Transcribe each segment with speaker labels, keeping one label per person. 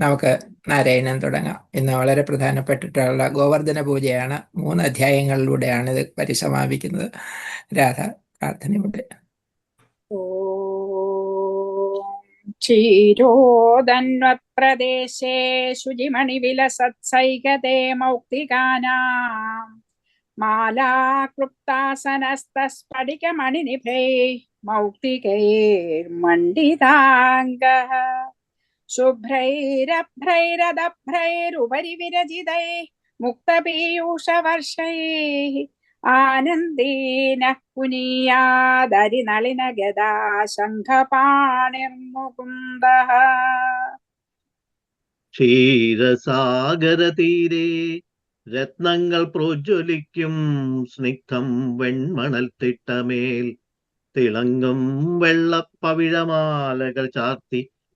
Speaker 1: നമുക്ക് നാരായണൻ തുടങ്ങാം. ഇന്ന് വളരെ പ്രധാനപ്പെട്ടിട്ടുള്ള ഗോവർദ്ധന പൂജയാണ്. മൂന്ന് അധ്യായങ്ങളിലൂടെയാണ് ഇത് പരിസമാപിക്കുന്നത്. രാധ പ്രാർത്ഥനയുണ്ട്
Speaker 2: ക്ഷീരോദന്വപ്രദേശേ ശുചിമണിവിലസത്സൈകതേ മൗക്തികാനാം. മാലാക്ലുപ്താസനസ്തസ്ഫടികമണിനിഭൈ മൗക്തികൈർമണ്ഡിതാംഗः ശുഭ്രൈരഭ്രൈരദഭ്രൈരുപരി വിരചിതൈ മുക്തപീയൂഷവർഷൈः ആനന്ദേന പുനീയാദരിനളിന ഗദാ ശംഖപാണിർമുകുന്ദः
Speaker 3: ക്ഷീരസാഗരതീരെ രത്നങ്ങൾ പ്രോജ്വലിക്കും സ്നിഗ്ധം വെൺമണൽ തിട്ടമേൽ തിളങ്ങും വെള്ളപ്പവിഴമാലകൾ ചാർത്തി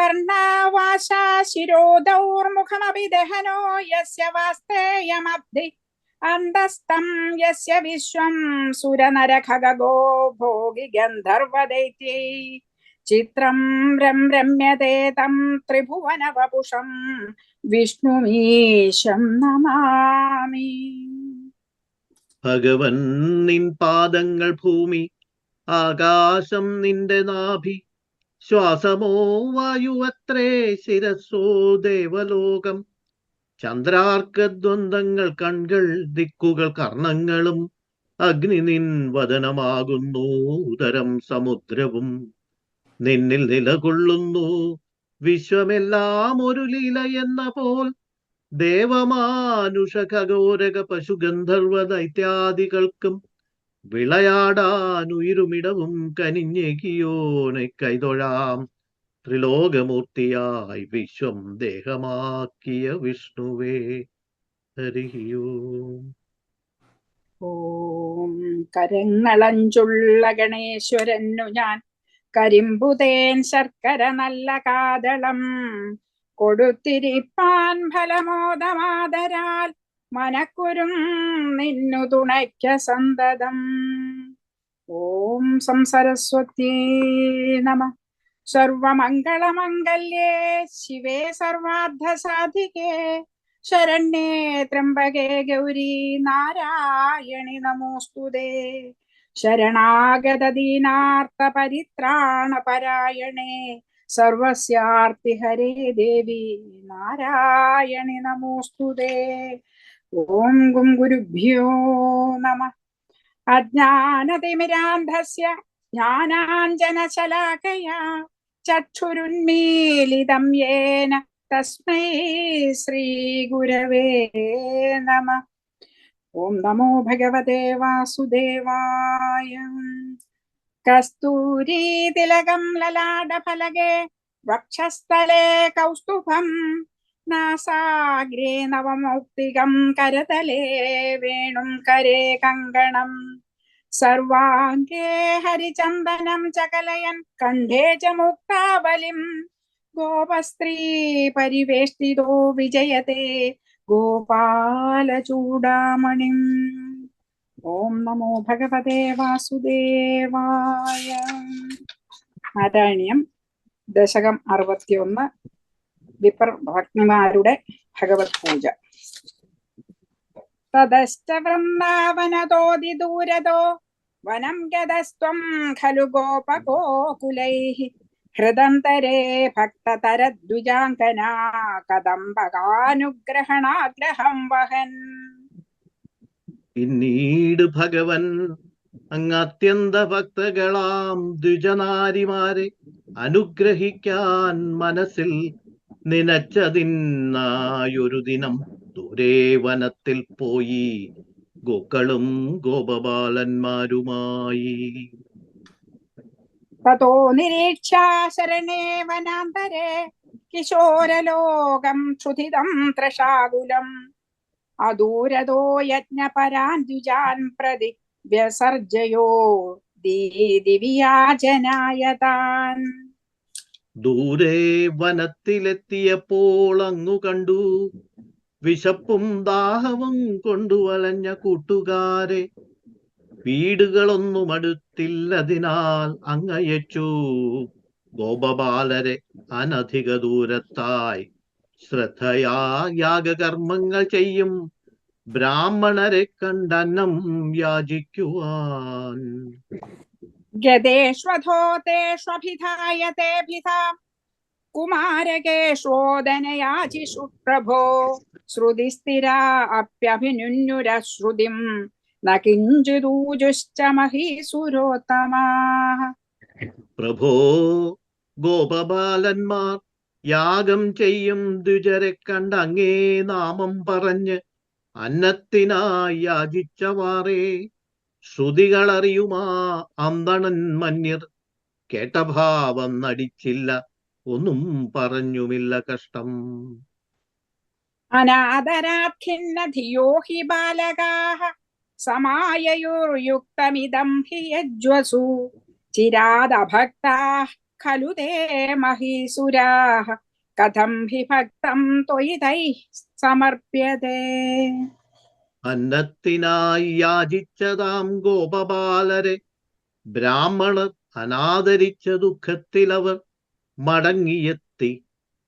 Speaker 2: കർണാവാശാ ശിരോദൗർമുഖമപി यस्य വാസ്തേയമബ്ധി. അന്തസ്തം യസ്യ വിശ്വം സുരനരഖഗോ ഭോഗി ഗന്ധർവദൈത്യൈ. ചിത്രം രം രമ്യത്തെ തം ത്രിഭുവനവപുഷം വിഷ്ണുമീശം നമാമി.
Speaker 3: ഭഗവൻ നിൻ പാദങ്ങൾ ഭൂമി ആകാശം നിന്റെ നാഭി ശ്വാസമോ വായുവത്രേ ശിരസോ ദേവലോകം. ചന്ദ്രാർക്കദ്വന്ദ്ങ്ങൾ കൺകൾ ദിക്കുകൾ കർണങ്ങളും അഗ്നി നിൻ വദനമാകുന്നു ഉദരം സമുദ്രവും. നിന്നിൽ നിലകൊള്ളുന്നു വിശ്വമെല്ലാം ഒരു ലീല എന്ന പോൽ. ദേവമാനുഷ ഖഗോരക പശുഗന്ധർവ ദൈത്യാദികൾക്കും കനിഞ്ഞകിയോനെ കനിഞ്ഞേകിയോനെ കൈതൊഴാം. ത്രിലോകമൂർത്തിയായി വിശ്വം ദേഹമാക്കിയ വിഷ്ണുവേ ഹരിയോം
Speaker 2: ഓം കരങ്ങളഞ്ചുള്ള ഗണേശ്വരനു ഞാൻ കരിമ്പുതേൻ ശർക്കര നല്ല കാതളം. കൊടുത്തിരിപ്പാൻ ഫലമോദമാതരാൽ മനക്കുരും നിന്നു തുണയ്ക്ക സന്തതം. ഓം സംസരസ്വത്തി നമ. സർവമംഗളമംഗല്യേ ശിവേ സർവാർദ്ധസാധികേ. ശരണ്യേ ത്രംബകേ ഗൗരി നാരായണി നമോസ്തുതേ ശരണാഗതദീനാർത്ഥ പരിത്രാണ പരായണേ സർവസ്യാർത്തി ഹരേ ദേവി നാരായണി നമോസ്തുതേ ഓം ഗും ഗുരുഭ്യോ നമ. അജ്ഞാനതിമിരാന്ധസ്യ ജ്ഞാനാഞ്ജനശലാകയാ ചക്ഷുരുന്മീലിതം യേന തസ്മൈ ശ്രീഗുരവേ നമ. ഓം നമോ ഭഗവതേ വാസുദേവായ. കസ്തൂരീ തിലകം ലലാടഫലകേ. വക്ഷസ്ഥലേ കൗസ്തുഭം. നാസാഗ്രേ നവമൗക്തികം കരതലേ വേണും കരേ കങ്കണം. സർവാംഗേ ഹരിചന്ദനം ചകലയൻ കണ്ഠേ ച മുക്താബലിം ഗോപസ്ത്രീ പരിവേഷ്ടിതോ വിജയത്തെ ഗോപാലചൂടാമണിം ഓം നമോ ഭഗവതേ വാസുദേവായ. നാരായണീയം ദശകം അറുപത്തിയൊന്ന്. വിപ്ര ഭഗ്നിമാരുടെ ഭഗവത് പൂജ. തതശ്ച വൃന്ദാവനതോതി ദൂരതോ വനം ഗതസ്ത്വം ഖലു ഗോപഗോകുലൈः. ഹൃദന്തരേ ഭക്തതരദ്വിജാങ്കനാ കദംബകാനുഗ്രഹണാഗ്രഹം വഹൻ.
Speaker 3: പിന്നീട് ഭഗവൻ അങ്ങ് അത്യന്ത ഭക്തകളാം ദ്വിജനാരിമാരെ അനുഗ്രഹിക്കാൻ മനസ്സിൽ നനച്ചതിനായൊരു ദിനം ദൂരെ വനത്തിൽ പോയി ഗോക്കളും ഗോപബാലന്മാരുമായി.
Speaker 2: തതോ നിരീക്ഷാശരണേവനാന്തരെ ശരണേ വനാന്തരേ കിശോരലോകം ക്ഷുതിതം ത്രഷാകുലം. അദൂരതോ യജ്ഞപരാൻ ദ്വിജാൻ പ്രതി വ്യസർജയോ ദീ താൻ
Speaker 3: ദൂരെ വനത്തിലെത്തിയപ്പോൾ അങ്ങു കണ്ടു. വിശപ്പും ദാഹവും കൊണ്ടുവലഞ്ഞ കൂട്ടുകാരെ. വീടുകളൊന്നും അടുത്തില്ലതിനാൽ അങ്ങയച്ചു. ഗോപബാലരെ അനധിക ദൂരത്തായി. ശ്രദ്ധയാ യാഗകർമ്മങ്ങൾ ചെയ്യും. ബ്രാഹ്മണരെ കണ്ടന്നം യാചിക്കുവാൻ.
Speaker 2: ഗതേഷ്വധോ തേഷ്വഭിധായ തേഭിധാ കുമാരകേഷോദനയാചിഷു പ്രഭോ ശ്രുതിസ്ഥിരാ അപ്യഭിനുന്നുരശ്രുതിം ന കിഞ്ചിദൂജുശ്ച മഹീസുരോത്തമാഃ
Speaker 3: പ്രഭോ ഗോപബാലന്മാർ യാഗം ചെയ്യും ദ്വിജരെ കണ്ടങ്ങേ നാമം പറഞ്ഞ് അന്നത്തിനായി യാചിച്ചവാറേ। ശ്രുതികളറിയുമാ അന്തണൻ മന്യർ. കേട്ട ഭാവം നടിച്ചില്ല ഒന്നും പറഞ്ഞുമില്ല കഷ്ടം.
Speaker 2: അനാദരാഖിന്ന ധിയോ ഹി ബാലകാഃ സമായയുർയുക്തമിദം ഹി യജ്വസു ചിരാദഭക്താഃ ഖലു തേ മഹീസുരാഹ കഥം ഹി ഭക്തം ത്വയി തൈ സമർപ്യതേ.
Speaker 3: അന്നത്തിനായി യാചിച്ചതാം ഗോപബാലരെ. ബ്രാഹ്മണർ അനാദരിച്ച ദുഃഖത്തിലവർ മടങ്ങിയെത്തി.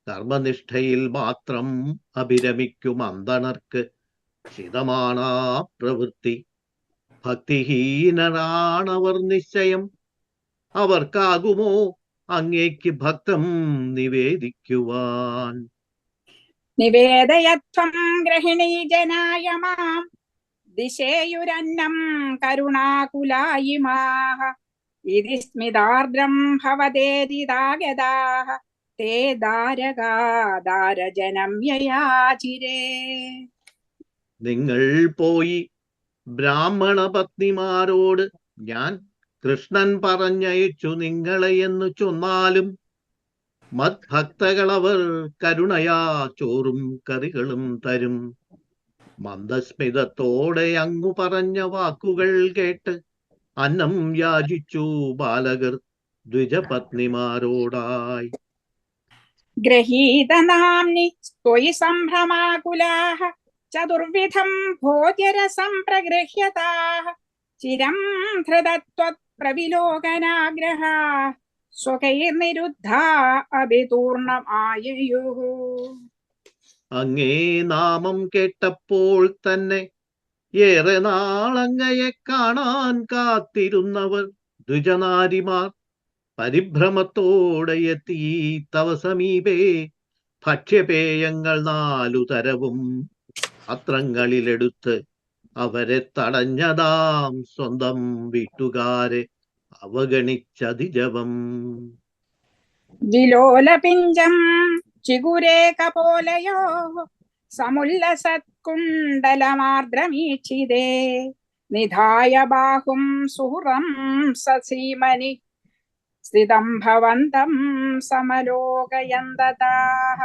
Speaker 3: കർമ്മനിഷ്ഠയിൽ മാത്രം അഭിരമിക്കും അന്തണർക്ക് ചിതമാണാ പ്രവൃത്തി. ഭക്തിഹീനരാണവർ നിശ്ചയം. അവർക്കാകുമോ അങ്ങേക്ക് ഭക്തം നിവേദിക്കുവാൻ?
Speaker 2: നിവേദയത്വം ഗ്രഹിണീ ജനായ മാം. ദിശേയുരന്നം കരുണാകുലായിമാः ഇതി സ്മിതാർദ്രം ഭവതേതിദാഗതാः തേ ദാരകാദാരജനം യയാചിരേ.
Speaker 3: നിങ്ങൾ പോയി ബ്രാഹ്മണ പത്നിമാരോട് ഞാൻ കൃഷ്ണൻ പറഞ്ഞയച്ചു നിങ്ങളെ എന്ന് ചൊന്നാലും മദ്ഭക്തകളവർ കരുണയാ ചോറും കറികളും തരും. മന്ദസ്മിതത്തോടെ അങ്ങു പറഞ്ഞ വാക്കുകൾ കേട്ട് അന്നം യാചിച്ചു ബാലകർ ദ്വിജപത്നിമാരോടായി.
Speaker 2: ഗൃഹീതനാംനി ത്വയി സംഭ്രമാകുലാഹ ചതുർവിധം ഭോജ്യരസം പ്രഗൃഹ്യതാः ചിരം ധൃതത്വത്പ്രവിലോകനാഗ്രഹാ
Speaker 3: അങ്ങേ നാമം കേട്ടപ്പോൾ തന്നെ ഏറെ നാളങ്ങയെ കാണാൻ കാത്തിരുന്നവർ ദ്വിജനാരിമാർ പരിഭ്രമത്തോടെ എത്തി തവ സമീപേ ഭക്ഷ്യപേയങ്ങൾ നാലു തരവും പത്രങ്ങളിലെടുത്ത് അവരെ തടഞ്ഞതാം സ്വന്തം വീട്ടുകാരെ. അവഗണിച്ചതിജവം.
Speaker 2: വിലോലപിഞ്ചം ചിഗുരേ കപോലയോ സമുല്ലസത്കുണ്ടലമാർദ്രമീക്ഷിതേ നിധായ ബാഹും സുഹൃം സസീമനി സ്ഥിതം ഭവന്തം സമലോകയന്തതാഹ.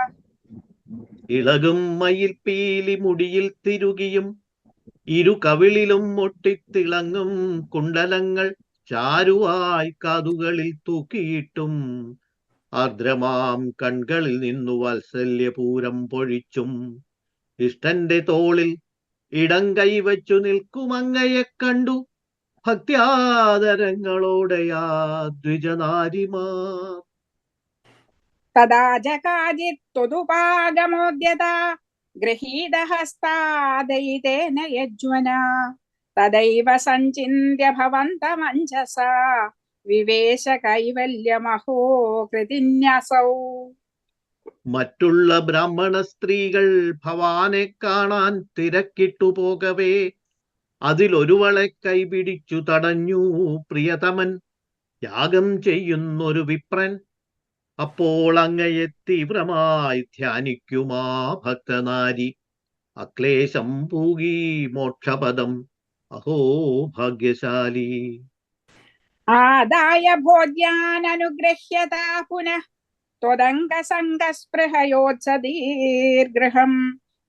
Speaker 3: ഇളകും മയിൽ പീലി മുടിയിൽ തിരുകിയും ഇരു കവിളിലും മുട്ടിത്തിളങ്ങും കുണ്ടലങ്ങൾ ചാരുവായി കാതുകളിൽ തൂക്കിയിട്ടും ആർദ്രമാം കൺകളിൽ നിന്നു വാത്സല്യപൂരം പൊഴിച്ചും ഇഷ്ടന്റെ തോളിൽ ഇടം കൈവച്ചു നിൽക്കുമങ്ങയെ കണ്ടു ഭക്ത്യാദരങ്ങളോടെയാ ദ്വിജനാരിമാർ
Speaker 2: തദാ ജകാജിത്വതുപാഗമോദ്യത ഗൃഹീതഹസ്താദയിതേന യജ്വന തദൈവ സഞ്ചിന്യ ഭവന്തമഞ്ജസ വിവേശ കൈവല്യമഹോ കൃതിന്യസൗ.
Speaker 3: മറ്റുള്ള ബ്രാഹ്മണ സ്ത്രീകൾ ഭവാനെ കാണാൻ തിരക്കിട്ടു പോകവേ അതിലൊരുവളെ കൈപിടിച്ചു തടഞ്ഞു പ്രിയതമൻ. യാഗം ചെയ്യുന്നൊരു വിപ്രൻ അപ്പോൾ അങ്ങയെ തീവ്രമായി ധ്യാനിക്കുമാ ഭക്തനാരി. അക്ലേശം പൂകി മോക്ഷപദം അഹോ ഭാഗ്യശാലി
Speaker 2: ആദായ ഭോജ്യാനനുഗ്രഹ്യത പുനഃ त्वदङ्गसङ्गस्पृहयोत्सदीर्गृहम्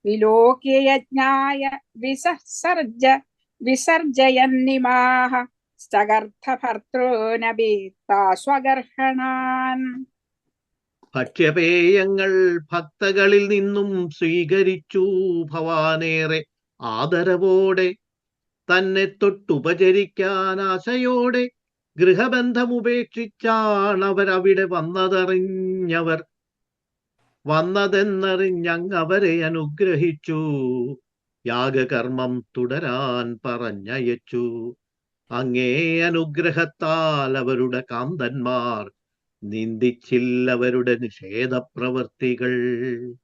Speaker 2: विलोक्य यज्ञाय विसर्ज विसर्जयन्निमाः स्थगर्थभर्तॄनबीत्ता स्वगर्हणान्
Speaker 3: ഭക്ഷ്യപേയങ്ങൾ ഭക്തകളിൽ നിന്നും സ്വീകരിച്ചു ഭവാനേറെ ആദരവോടെ തന്നെ തൊട്ടുപചരിക്കാൻ ആശയോടെ ഗൃഹബന്ധമുപേക്ഷിച്ചാണവരവിടെ വന്നതറിഞ്ഞവർ. വന്നതെന്നറിഞ്ഞങ്ങവരെ അനുഗ്രഹിച്ചു. യാഗകർമ്മം തുടരാൻ പറഞ്ഞയച്ചു. അങ്ങേ അനുഗ്രഹത്താൽ അവരുടെ കാന്തന്മാർ നിന്ദിച്ചില്ലവരുടെ നിഷേധപ്രവർത്തികൾ.
Speaker 2: പ്രവർത്തികൾ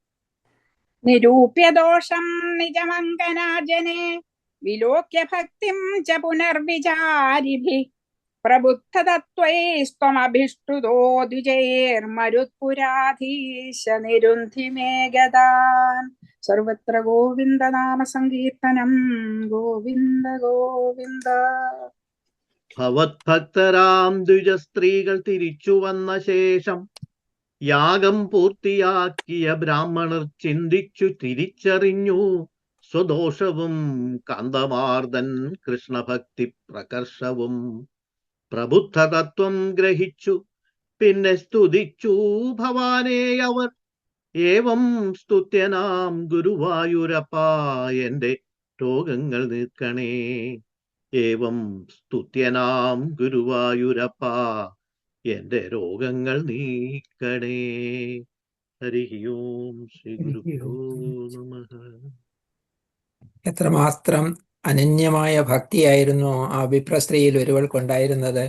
Speaker 2: നിരൂപ്യദോഷം നിജമങ്കനാജനെ വിലോക്യ ഭക്തിം ച പുനർവിചാരിഭി. പ്രബുദ്ധതത്വൈസ്ത്വമഭിഷ്ടുതോ ദ്വിജയേർമരുത്പുരാധീശ നിരുന്ധി മേ ഗതാൻ സർവത്ര ഗോവിന്ദ നാമ സങ്കീർത്തനം ഗോവിന്ദ ഗോവിന്ദ.
Speaker 3: ഭവത്ഭക്തരാം ദ്വിജ സ്ത്രീകൾ തിരിച്ചു വന്ന ശേഷം യാഗം പൂർത്തിയാക്കിയ ബ്രാഹ്മണർ ചിന്തിച്ചു തിരിച്ചറിഞ്ഞു. സ്വദോഷവും കാന്തമാർദൻ കൃഷ്ണഭക്തി പ്രകർഷവും പ്രബുദ്ധതത്വം ഗ്രഹിച്ചു. പിന്നെ സ്തുതിച്ചു ഭവാനേ അവർ. ഏവം സ്തുത്യനാം ഗുരുവായൂരപ്പ എന്റെ രോഗങ്ങൾ നിൽക്കണേ ഏവം സ്തുത്യനാം ഗുരുവായൂരപ്പ എന്റെ രോഗങ്ങൾ നീക്കണേ. ഹരി ഓം ശ്രീ ഗുരു നമഃ.
Speaker 1: എത്രമാത്രം അനന്യമായ ഭക്തിയായിരുന്നു ആ വിപ്രസ്ത്രീയിൽ ഒരുവൾക്കുണ്ടായിരുന്നത്.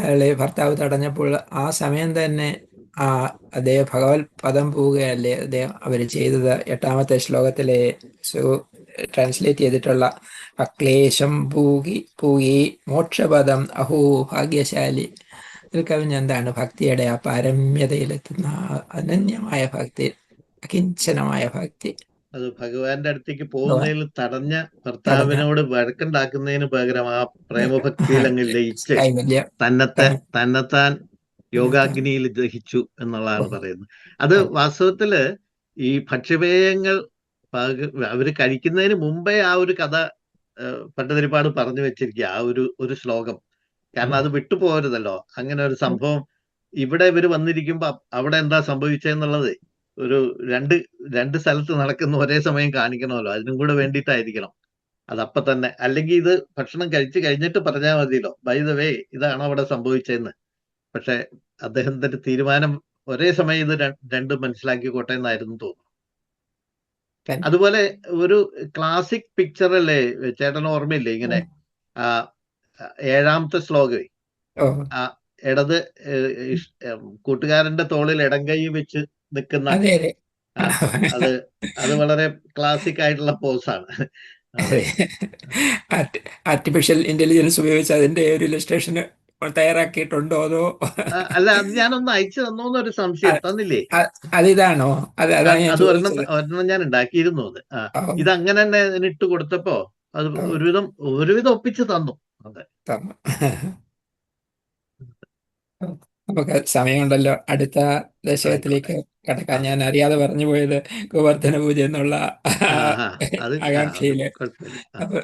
Speaker 1: അയാളെ ഭർത്താവ് തടഞ്ഞപ്പോൾ ആ സമയം തന്നെ ആ അദ്ദേഹം ഭഗവത് പദം പോവുകയല്ലേ അദ്ദേഹം അവർ ചെയ്തത്. എട്ടാമത്തെ ശ്ലോകത്തിലെ ട്രാൻസ്ലേറ്റ് ചെയ്തിട്ടുള്ള അക്ലേശം പൂകി പൂകി മോക്ഷപദം അഹോ ഭാഗ്യശാലി. കവിഞ്ഞ എന്താണ്? ഭക്തിയുടെ ആ പാരമ്യതയിലെത്തുന്ന അനന്യമായ ഭക്തി അകിഞ്ചനമായ ഭക്തി.
Speaker 3: അത് ഭഗവാന്റെ അടുത്തേക്ക് പോകുന്നതിൽ തടഞ്ഞ ഭർത്താവിനോട് വഴക്കുണ്ടാക്കുന്നതിന് പകരം ആ പ്രേമഭക്തിയിൽ അങ്ങ് ലയിച്ച്
Speaker 1: തന്നെ
Speaker 3: തന്നെത്താൻ യോഗാഗ്നിയിൽ ദഹിച്ചു എന്നുള്ളതാണ് പറയുന്നത്. അത് വാസ്തവത്തിൽ ഈ ഭക്ഷ്യപേയങ്ങൾ അവർ കഴിക്കുന്നതിന് മുമ്പേ ആ ഒരു കഥ പട്ടതിരിപ്പാട് പറഞ്ഞു വെച്ചിരിക്കുക ആ ഒരു ഒരു ശ്ലോകം. കാരണം അത് വിട്ടുപോകരുതല്ലോ അങ്ങനെ ഒരു സംഭവം ഇവിടെ ഇവർ വന്നിരിക്കുമ്പോ അവിടെ എന്താ സംഭവിച്ചെന്നുള്ളത് ഒരു രണ്ട് രണ്ട് സ്ഥലത്ത് നടക്കുന്ന ഒരേ സമയം കാണിക്കണമല്ലോ. അതിനും കൂടെ വേണ്ടിയിട്ടായിരിക്കണം. അതപ്പൊ തന്നെ. അല്ലെങ്കിൽ ഇത് ഭക്ഷണം കഴിച്ചു കഴിഞ്ഞിട്ട് പറഞ്ഞാൽ മതിയല്ലോ. ബൈ ദ വേ ഇതാണ് അവിടെ സംഭവിച്ചതെന്ന്. പക്ഷെ അദ്ദേഹത്തിന്റെ തീരുമാനം ഒരേ സമയം ഇത് രണ്ടും മനസ്സിലാക്കിക്കോട്ടെ എന്നായിരുന്നു തോന്നുന്നു. അതുപോലെ ഒരു ക്ലാസിക് പിക്ചർ അല്ലേ? ചേട്ടൻ ഓർമ്മയില്ലേ ഇങ്ങനെ? ആ ഏഴാമത്തെ ശ്ലോകമേ ഇടത് കൂട്ടുകാരന്റെ തോളിൽ ഇടം കൈ വെച്ച് നിൽക്കുന്ന
Speaker 1: അതെ അതെ.
Speaker 3: വളരെ ക്ലാസിക് ആയിട്ടുള്ള പോസാണ്
Speaker 1: ആർട്ടിഫിഷ്യൽ ഇന്റലിജൻസ് ഉപയോഗിച്ച് അതിന്റെ ഒരു ഇലസ്ട്രേഷൻ തയ്യാറാക്കിയിട്ടുണ്ടോ അതോ?
Speaker 3: അല്ല അത് ഞാനൊന്ന് അയച്ചു തന്നോന്നൊരു സംശയം തന്നില്ലേ?
Speaker 1: അതിതാണോ? അത്
Speaker 3: ഒരെണ്ണം ഞാൻ ഉണ്ടാക്കിയിരുന്നു അത്. ഇത് അങ്ങനെ തന്നെ ഇട്ട് കൊടുത്തപ്പോ അത് ഒരുവിധം ഒരുവിധം ഒപ്പിച്ച് തന്നു. അതെ.
Speaker 1: തന്നു. നമുക്ക് സമയമുണ്ടല്ലോ. അടുത്ത ദശകത്തിലേക്ക് കടക്കാൻ ഞാൻ അറിയാതെ പറഞ്ഞു പോയത് ഗോവർദ്ധന പൂജ എന്നുള്ള
Speaker 3: ആകാംക്ഷയിൽ.
Speaker 1: അപ്പൊ